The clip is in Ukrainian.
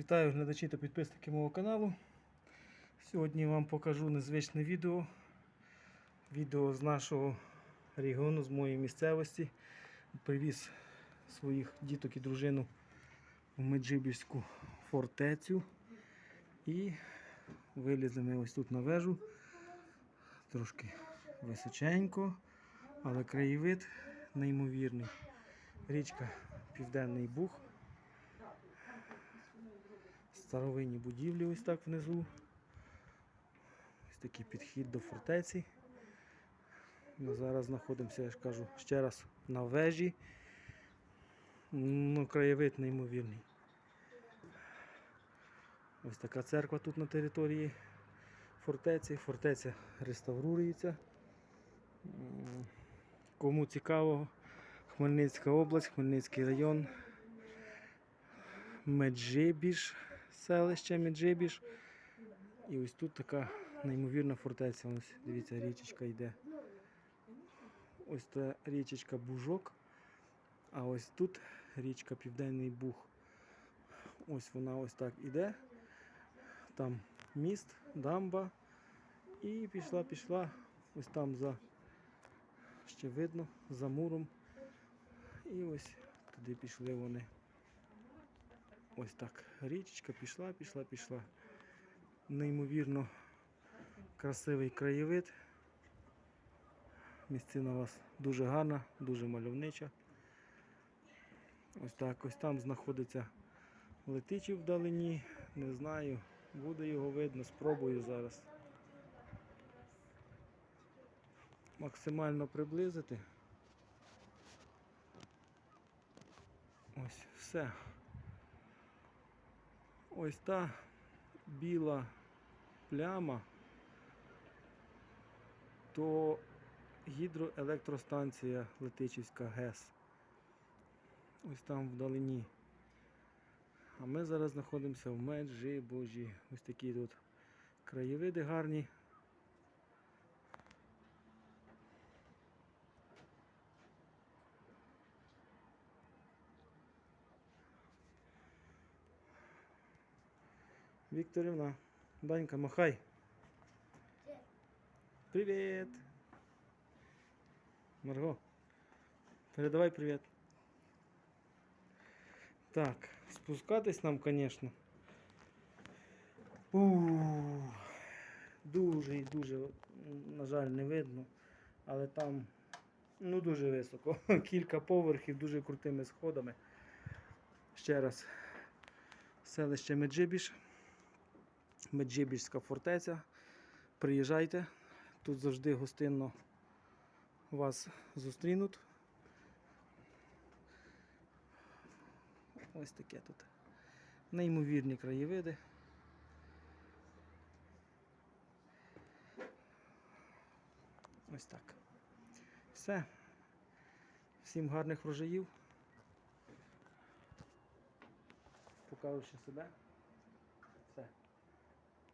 Вітаю глядачі та підписники мого каналу. Сьогодні вам покажу незвичне відео. Відео з нашого регіону, з моєї місцевості. Привіз своїх діток і дружину в Меджибірську фортецю. І вилізли ми ось тут на вежу. Трошки височенько, але краєвид неймовірний. Річка Південний Буг. Старовинні будівлі ось так внизу. Ось такий підхід до фортеці. Ми зараз знаходимося, я ж кажу, ще раз на вежі. Ну, краєвид неймовірний. Ось така церква тут на території фортеці. Фортеця реставрується. Кому цікаво, Хмельницька область, Хмельницький район. Меджибіж, селище Меджибіж. І ось тут така неймовірна фортеця. Ось дивіться, річечка йде. Ось та річечка Бужок. А ось тут річка Південний Буг. Ось вона ось так іде. Там міст, дамба. І пішла, пішла. Ось там за ще видно, за муром. І ось туди пішли вони. Ось так. Річечка пішла, пішла, пішла. Неймовірно красивий краєвид. Місцина у вас дуже гарна, дуже мальовнича. Ось так, ось там знаходиться летичів вдалині. Не знаю, буде його видно, спробую зараз. Максимально приблизити. Ось все. Ось та біла пляма, то гідроелектростанція Летичівська ГЕС. Ось там вдалині. А ми зараз знаходимося в Меджибожі. Ось такі тут краєвиди гарні. Вікторівна, Данька, махай. Привіт. Марго. Передавай привіт. Так, спускатись нам, звісно. Дуже і дуже, на жаль, не видно. Але там ну, дуже високо. Кілька поверхів, дуже крутими сходами. Ще раз. Селище Меджибіж. Меджибіжська фортеця. Приїжджайте. Тут завжди гостинно вас зустрінуть. Ось таке тут. Неймовірні краєвиди. Ось так. Все. Всім гарних врожаїв. Покажу ще себе.